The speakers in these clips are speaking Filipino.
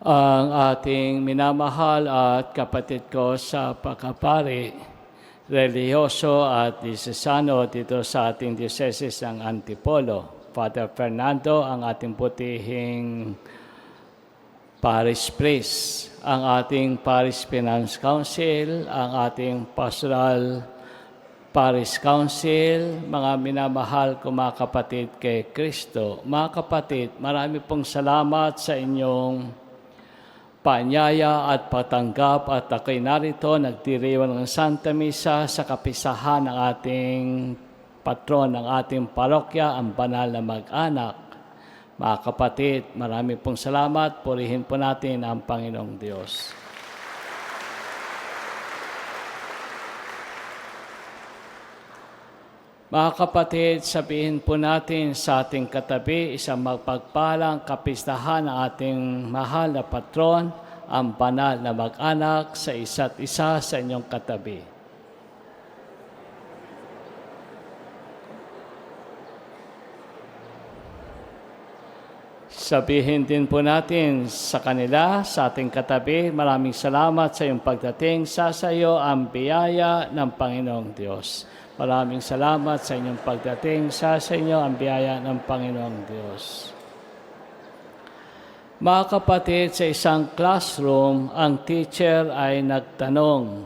ang ating minamahal at kapatid ko sa pagkapari, reliyoso at disesano dito sa ating diocese ng Antipolo. Father Fernando, ang ating putihing parish priest, ang ating parish finance council, ang ating pastoral parish council, mga minamahal ko mga kapatid kay Kristo. Mga kapatid, marami pong salamat sa inyong paanyaya at patanggap at ako'y narito nagdiriwan ng Santa Misa sa kapisahan ng ating patron ng ating parokya, ang banal na mag-anak. Mga kapatid, marami pong salamat. Purihin po natin ang Panginoong Diyos. Mga kapatid, sabihin po natin sa ating katabi, isang magpagpalang kapistahan ng ating mahal na patron, ang banal na mag-anak sa isa't isa sa inyong katabi. Sabihin din po natin sa kanila, sa ating katabi, maraming salamat sa iyong pagdating. Sa sayo ang biyaya ng Panginoong Diyos. Maraming salamat sa inyong pagdating. Sa sa inyo ang biyaya ng Panginoong Diyos. Mga kapatid, sa isang classroom, ang teacher ay nagtanong,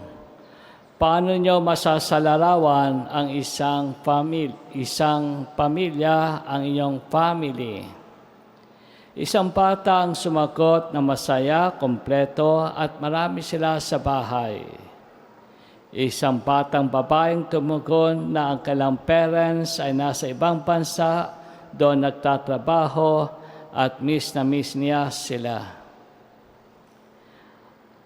paano nyo masasalarawan ang isang, family, isang pamilya, ang inyong family? Isang bata ang sumagot na masaya, kompleto at marami sila sa bahay. Isang batang babaeng tumugon na ang kailang parents ay nasa ibang bansa, doon nagtatrabaho at miss na miss niya sila.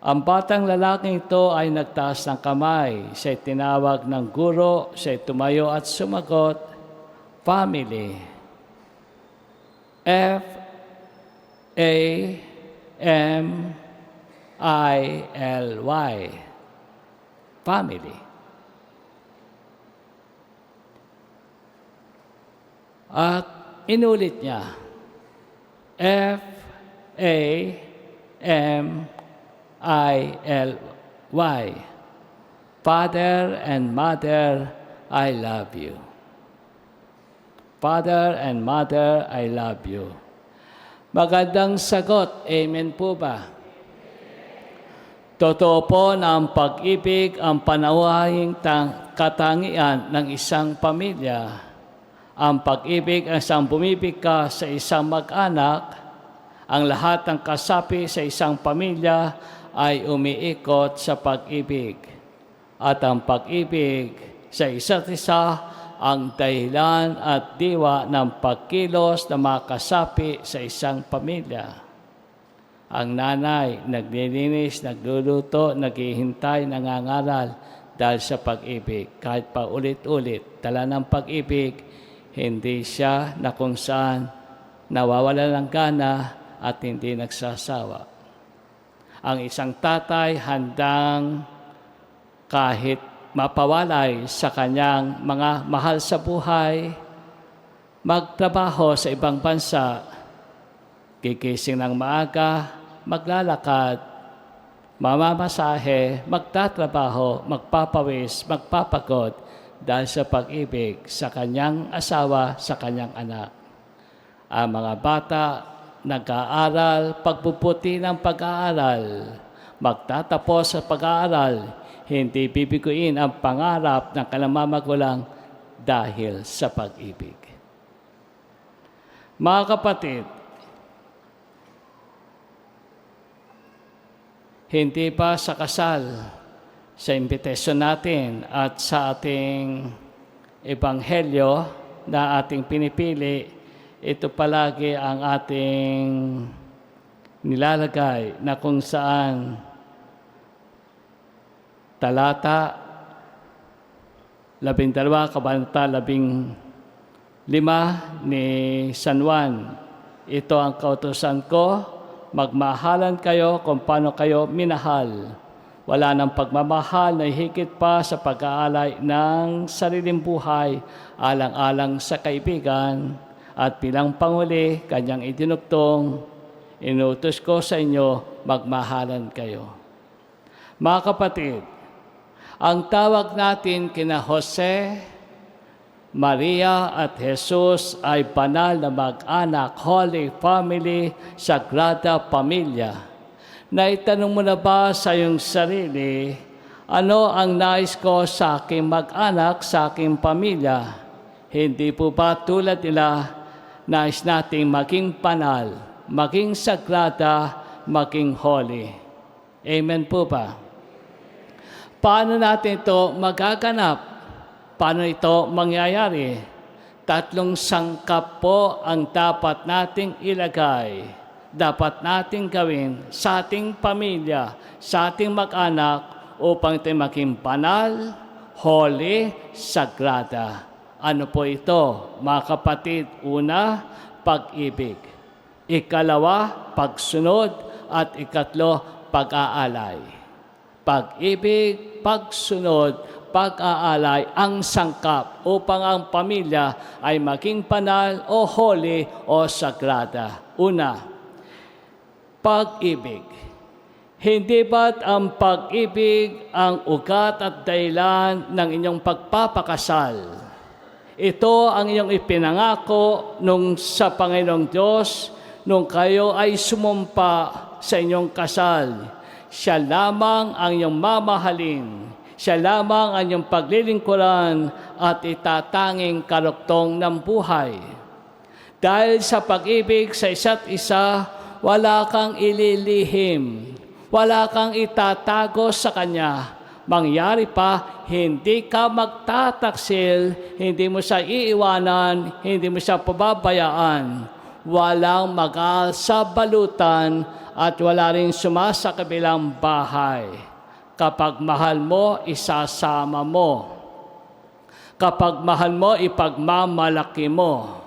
Ang batang lalaking ito ay nagtaas ng kamay. Siya'y tinawag ng guro, siya'y tumayo at sumagot, Family. F A M I L Y. Family. At inulit niya. F A M I L Y. Father and Mother, I love you. Father and Mother, I love you. Magandang sagot. Amen po ba? Totoo po na ang pag-ibig ang panawahing tang- katangian ng isang pamilya. Ang pag-ibig ang isang bumibig ka sa isang mag-anak. Ang lahat ng kasapi sa isang pamilya ay umiikot sa pag-ibig. At ang pag-ibig sa isa't isa ang dahilan at diwa ng pagkilos ng mga kasapi sa isang pamilya. Ang nanay, naglilinis, nagluluto, naghihintay, nangangaral dahil sa pag-ibig. Kahit pa ulit-ulit, tala ng pag-ibig, hindi siya na kung saan nawawala ng gana at hindi nagsasawa. Ang isang tatay handang kahit mapawalay sa kanyang mga mahal sa buhay, magtrabaho sa ibang bansa, gigising ng maaga, maglalakad, mamamasahe, magtatrabaho, magpapawis, magpapagod dahil sa pag-ibig sa kanyang asawa, sa kanyang anak. Ang mga bata nag-aaral, pagpuputi ng pag-aaral, magtatapos sa pag-aaral, hindi bibiguin ang pangarap ng kalamamagulang dahil sa pag-ibig. Mga kapatid, hindi pa sa kasal, sa imbitasyon natin at sa ating ebanghelyo na ating pinipili, ito palagi ang ating nilalagay na kung saan talata labing dalawa, kabanata labing lima ni San Juan. Ito ang kautosan ko, magmahalan kayo kung paano kayo minahal. Wala ng pagmamahal na higit pa sa pag-aalay ng sariling buhay alang-alang sa kaibigan at bilang panguli, kanyang itinugtong, Inutos ko sa inyo, magmahalan kayo. Mga kapatid, ang tawag natin kina Jose, Maria at Jesus ay banal na mag-anak, Holy Family, Sagrada Pamilya. Naitanong mo na ba sa iyong sarili, ano ang nais ko sa aking mag-anak, sa aking pamilya? Hindi po ba tulad nila, nais nating maging banal, maging sagrada, maging holy? Amen po ba? Paano natin ito magaganap? Paano ito mangyayari? Tatlong sangkap po ang dapat nating ilagay, dapat nating gawin sa ating pamilya, sa ating mag-anak, upang ito maging banal, holy, sagrada. Ano po ito, mga kapatid? Una, pag-ibig. Ikalawa, pagsunod. At ikatlo, pag-aalay. Pag-ibig, pagsunod, pag-aalay ang sangkap upang ang pamilya ay maging banal o holy o sagrada. Una, pag-ibig. Hindi ba't ang pag-ibig ang ugat at dahilan ng inyong pagpapakasal? Ito ang inyong ipinangako nung sa Panginoong Diyos nung kayo ay sumumpa sa inyong kasal. Siya lamang ang iyong mamahalin. Siya lamang ang iyong paglilingkuran at itatanging kaluktong ng buhay. Dahil sa pag-ibig sa isa't isa, wala kang ililihim. Wala kang itatago sa Kanya. Mangyari pa, hindi ka magtataksil, hindi mo siya iiwanan, hindi mo siya pababayaan. Walang mag sa balutan at wala rin sumasa kabilang bahay. Kapag mahal mo, isasama mo. Kapag mahal mo, ipagmamalaki mo.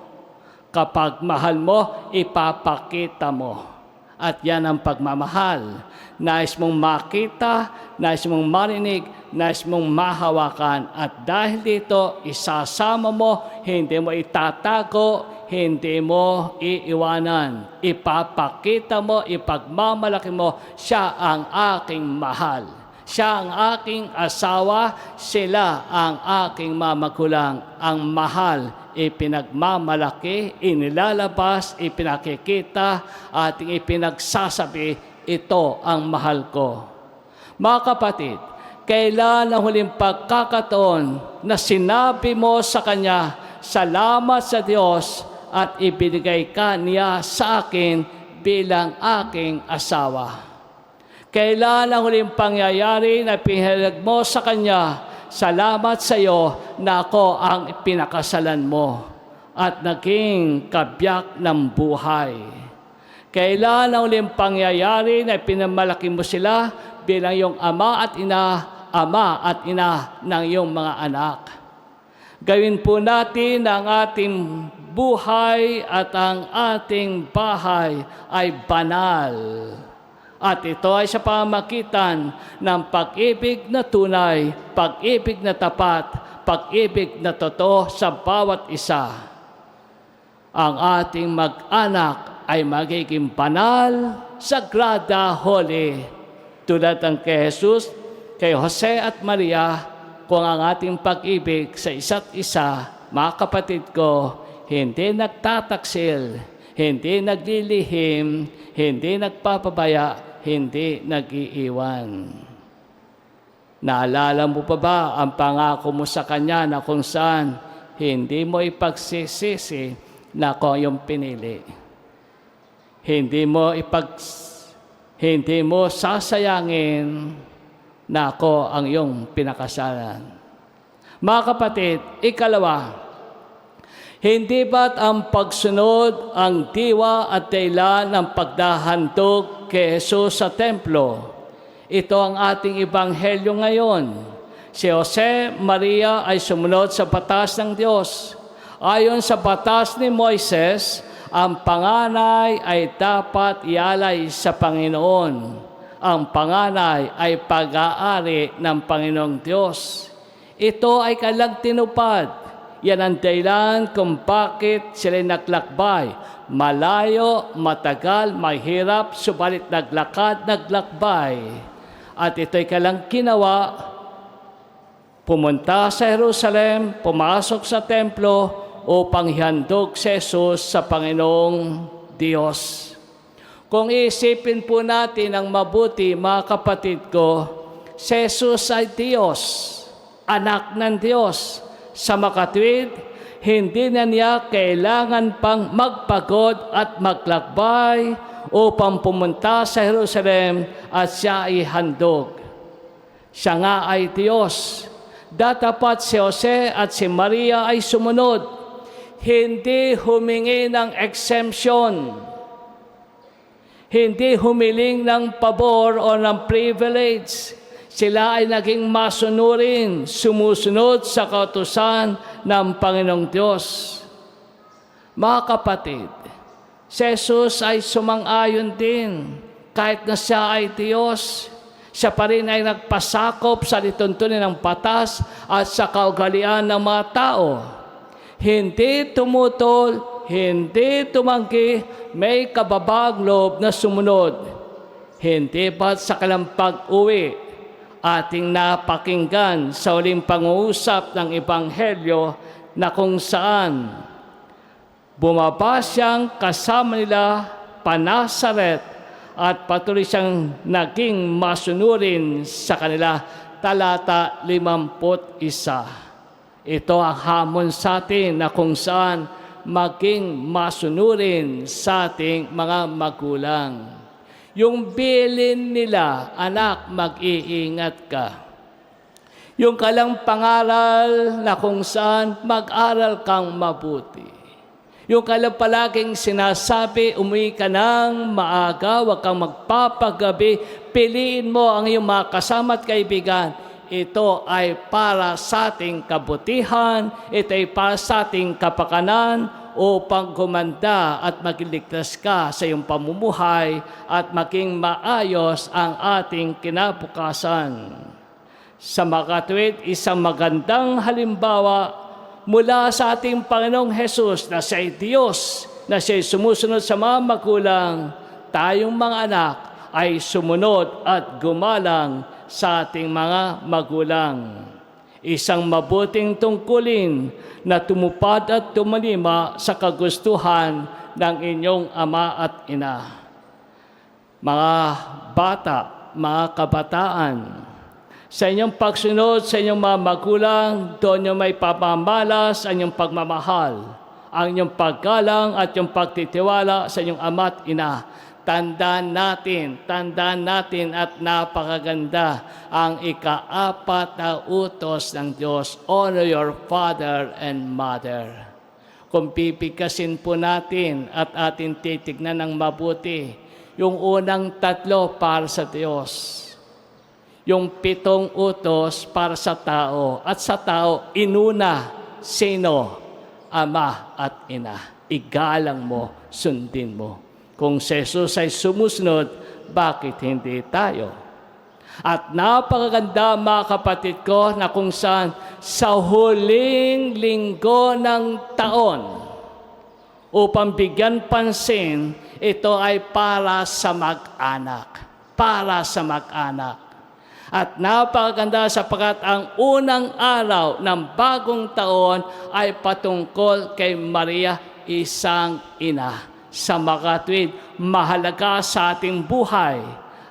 Kapag mahal mo, ipapakita mo. At yan ang pagmamahal. Nais mong makita, nais mong marinig, nais mong mahawakan. At dahil dito, isasama mo, hindi mo itatago, hindi mo iiwanan. Ipapakita mo, ipagmamalaki mo, siya ang aking mahal. Siya ang aking asawa, sila ang aking mamagulang. Ang mahal, ipinagmamalaki, inilalabas, ipinakikita, at ipinagsasabi, ito ang mahal ko. Mga kapatid, kailan ang huling pagkakataon na sinabi mo sa Kanya, salamat sa Diyos at ibinigay ka niya sa akin bilang aking asawa. Kailan ang huling pangyayari na pinalag mo sa Kanya, salamat sa iyo na ako ang pinakasalan mo at naging kabiyak ng buhay. Kailan ang huling pangyayari na pinamalaki mo sila bilang iyong ama at ina, ama at ina ng iyong mga anak. Gawin po natin ang ating buhay at ang ating bahay ay banal. At ito ay sa pamagitan ng pag-ibig na tunay, pag-ibig na tapat, pag-ibig na totoo sa bawat isa. Ang ating mag-anak ay magiging banal, sagrada, holy. Tulad ng kay Jesus, kay Jose at Maria, kung ang ating pag-ibig sa isa't isa, mga kapatid ko, hindi nagtataksil, hindi naglilihim, hindi nagpapabaya, hindi nag-iiwan. Naalala mo pa ba ang pangako mo sa Kanya na kung saan hindi mo ipagsisisi na ako yung pinili. Hindi mo ipag hindi mo sasayangin na ako ang iyong pinakasalan. Mga kapatid, ikalawa, hindi ba't ang pagsunod ang diwa at dahilan ng pagdahandog kay Jesus sa templo? Ito ang ating ibanghelyo ngayon. Si Jose Maria ay sumunod sa batas ng Diyos. Ayon sa batas ni Moises, ang panganay ay dapat ialay sa Panginoon. Ang panganay ay pag-aari ng Panginoong Diyos. Ito ay kalang tinupad. Yan ang dahilan kung bakit sila naglakbay. Malayo, matagal, mahirap, subalit naglakad, naglakbay. At ito'y kailang ginawa, pumunta sa Jerusalem, pumasok sa templo upang ihandog si Jesus sa Panginoong Diyos. Kung iisipin po natin ang mabuti, mga kapatid ko, si Jesus ay Diyos, anak ng Diyos. Sa makatwid, hindi na niya kailangan pang magpagod at maglakbay upang pumunta sa Jerusalem at siya ay handog. Siya nga ay Diyos. Datapat si Jose at si Maria ay sumunod. Hindi humingi ng exemption. Hindi humiling ng pabor o ng privilege. Sila ay naging masunurin, sumusunod sa kautusan ng Panginoong Diyos. Mga kapatid, si Jesus ay sumang-ayon din. Kahit na siya ay Diyos, siya pa rin ay nagpasakop sa lituntunin ng patas at sa kaugalian ng mga tao. Hindi tumutol, hindi tumanggi, may kababag loob na sumunod. Hindi ba't sa kalampag uwi ating napakinggan sa uling pangungusap ng Ebanghelyo na kung saan bumaba siyang kasama nila panasaret at patuloy siyang naging masunurin sa kanila talata 51. Ito ang hamon sa atin na kung saan maging masunurin sa ating mga magulang. Yung bilin nila, anak, mag-iingat ka. Yung kalang pangaral na kung saan mag-aral kang mabuti. Yung kalang palaging sinasabi, umuwi ka ng maaga, huwag kang magpapagabi, piliin mo ang iyong mga kasama at kaibigan. Ito ay para sa ating kabutihan, ito ay para sa ating kapakanan, upang gumanda at magiligtas ka sa iyong pamumuhay at maging maayos ang ating kinabukasan. Sa makatwid, isang magandang halimbawa mula sa ating Panginoong Hesus na siya ay Diyos, na siya ay sumusunod sa mga magulang, tayong mga anak ay sumunod at gumalang sa ating mga magulang. Isang mabuting tungkulin na tumupad at tumalima sa kagustuhan ng inyong ama at ina. Mga bata, mga kabataan, sa inyong pagsunod sa inyong mga magulang, doon nyo may pamamalas ang inyong pagmamahal, ang inyong paggalang at yung pagtitiwala sa inyong ama at ina. Tandaan natin, tandaan natin at napakaganda ang ikaapat na utos ng Diyos. Honor your father and mother. Kung pipikasin po natin at atin titignan ng mabuti, yung unang tatlo para sa Diyos. Yung pitong utos para sa tao. At sa tao, inuna, sino? Ama at ina. Igalang mo, sundin mo. Kung si Jesus ay sumusunod, bakit hindi tayo? At napakaganda mga kapatid ko na kung saan sa huling linggo ng taon, upang bigyan pansin, ito ay para sa mag-anak. Para sa mag-anak. At napakaganda sapagkat ang unang araw ng bagong taon ay patungkol kay Maria, isang ina sa makatwid, mahalaga sa ating buhay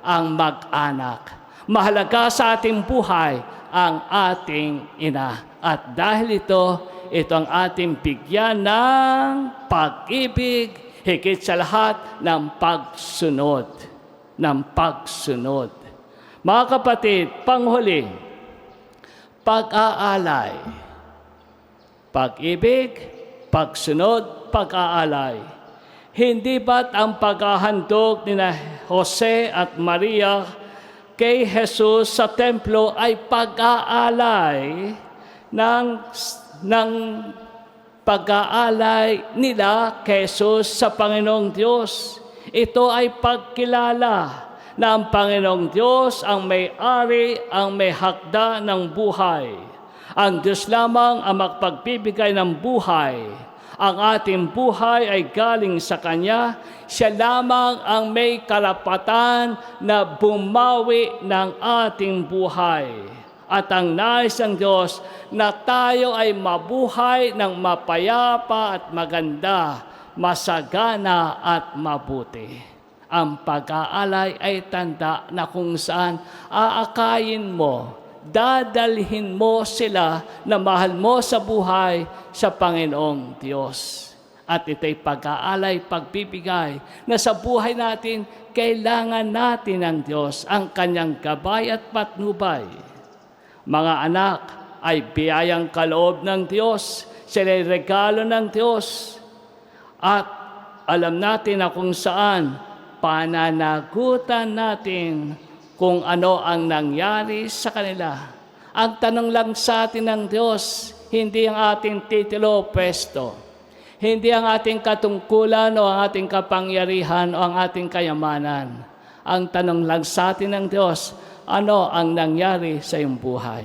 ang mag-anak. Mahalaga sa ating buhay ang ating ina. At dahil ito, ito ang ating bigyan ng pag-ibig, higit sa lahat ng pagsunod. Ng pagsunod. Mga kapatid, panghuli, pag-aalay. Pag-ibig, pagsunod, pag-aalay hindi ba't ang paghahandog ni Jose at Maria kay Jesus sa templo ay pag-aalay ng, ng pag-aalay nila kay Jesus sa Panginoong Diyos. Ito ay pagkilala na ang Panginoong Diyos ang may-ari, ang may hakda ng buhay. Ang Diyos lamang ang magpagbibigay ng buhay. Ang ating buhay ay galing sa Kanya. Siya lamang ang may karapatan na bumawi ng ating buhay. At ang nais ng Diyos na tayo ay mabuhay ng mapayapa at maganda, masagana at mabuti. Ang pag-aalay ay tanda na kung saan aakayin mo, dadalhin mo sila na mahal mo sa buhay sa Panginoong Diyos. At ito'y pag-aalay, pagbibigay na sa buhay natin, kailangan natin ng Diyos ang kanyang gabay at patnubay. Mga anak ay biyayang kaloob ng Diyos, sila'y regalo ng Diyos. At alam natin na kung saan pananagutan natin kung ano ang nangyari sa kanila. Ang tanong lang sa atin ng Diyos, hindi ang ating titulo o pwesto. Hindi ang ating katungkulan o ang ating kapangyarihan o ang ating kayamanan. Ang tanong lang sa atin ng Diyos, ano ang nangyari sa iyong buhay?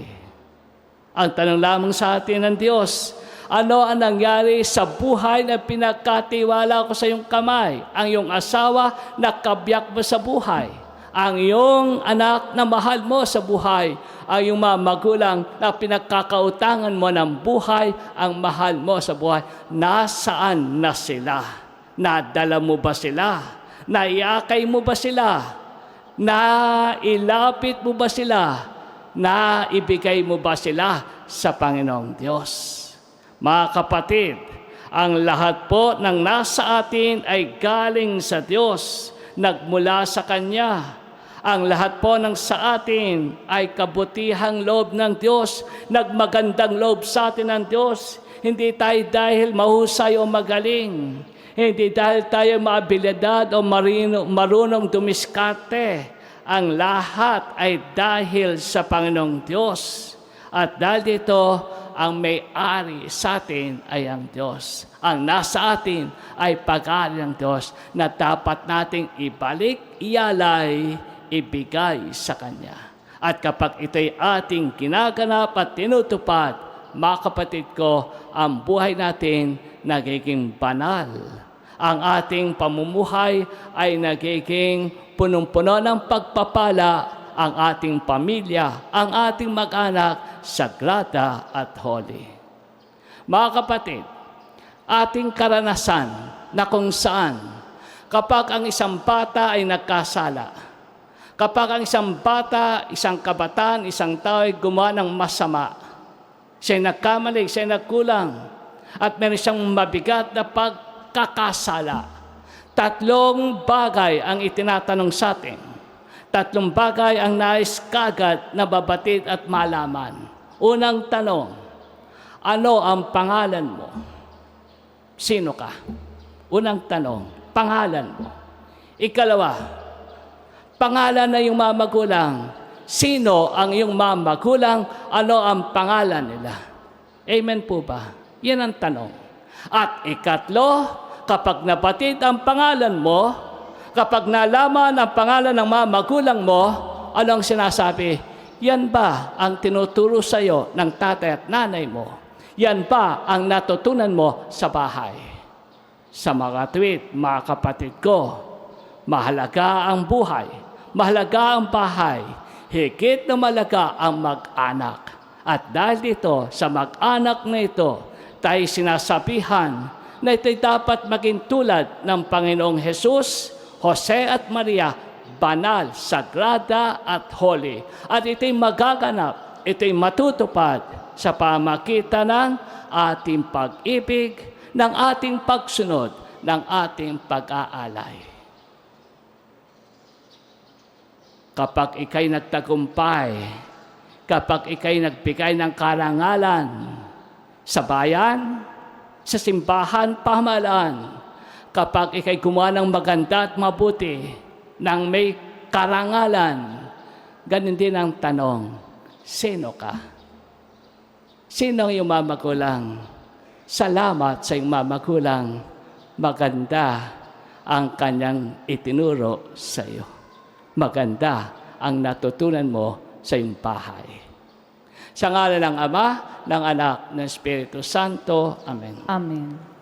Ang tanong lamang sa atin ng Diyos, ano ang nangyari sa buhay na pinagkatiwala ko sa iyong kamay? Ang iyong asawa na kabiyak mo sa buhay. Ang iyong anak na mahal mo sa buhay. Ang iyong mga magulang na pinagkakautangan mo ng buhay, ang mahal mo sa buhay. Nasaan na sila? Nadala mo ba sila? Naiakay mo ba sila? Nailapit mo ba sila? Naibigay mo ba sila sa Panginoong Diyos? Mga kapatid, ang lahat po ng nasa atin ay galing sa Diyos, nagmula sa Kanya. Ang lahat po ng sa atin ay kabutihang loob ng Diyos, nagmagandang loob sa atin ng Diyos. Hindi tayo dahil mahusay o magaling. Hindi dahil tayo maabilidad o marino, marunong dumiskarte. Ang lahat ay dahil sa Panginoong Diyos. At dahil dito, ang may-ari sa atin ay ang Diyos. Ang nasa atin ay pag-ari ng Diyos na dapat nating ibalik, ialay, ibigay sa Kanya. At kapag ito'y ating ginaganap at tinutupad, mga kapatid ko, ang buhay natin nagiging banal. Ang ating pamumuhay ay nagiging punong-puno ng pagpapala ang ating pamilya, ang ating mag-anak, sagrada at holy. Mga kapatid, ating karanasan na kung saan kapag ang isang bata ay nagkasala, kapag ang isang bata, isang kabataan, isang tao ay gumawa ng masama, siya'y nagkamali, siya'y nagkulang, at meron siyang mabigat na pagkakasala. Tatlong bagay ang itinatanong sa atin Tatlong bagay ang nais kagad na babatid at malaman. Unang tanong, ano ang pangalan mo? Sino ka? Unang tanong, pangalan mo. Ikalawa, pangalan na yung mga magulang. Sino ang iyong mga magulang? Ano ang pangalan nila? Amen po ba? Yan ang tanong. At ikatlo, kapag nabatid ang pangalan mo, kapag nalaman ang pangalan ng mga magulang mo, ano ang sinasabi? Yan ba ang tinuturo sa iyo ng tatay at nanay mo? Yan ba ang natutunan mo sa bahay? Sa mga tweet, mga kapatid ko, mahalaga ang buhay, mahalaga ang bahay, higit na malaga ang mag-anak. At dahil dito, sa mag-anak na ito, tayo sinasabihan na ito'y dapat maging tulad ng Panginoong Jesus Jose at Maria, banal, sagrada at holy. At ito'y magaganap, ito'y matutupad sa pamagitan ng ating pag-ibig, ng ating pagsunod, ng ating pag-aalay. Kapag ikay nagtagumpay, kapag ikay nagbigay ng karangalan sa bayan, sa simbahan, pamahalaan, kapag ikay gumawa ng maganda at mabuti, nang may karangalan, ganun din ang tanong, sino ka? Sino ang iyong mamagulang? Salamat sa iyong mamagulang. Maganda ang kanyang itinuro sa iyo. Maganda ang natutunan mo sa iyong bahay. Sa ngala ng Ama, ng Anak, ng Espiritu Santo. Amen. Amen.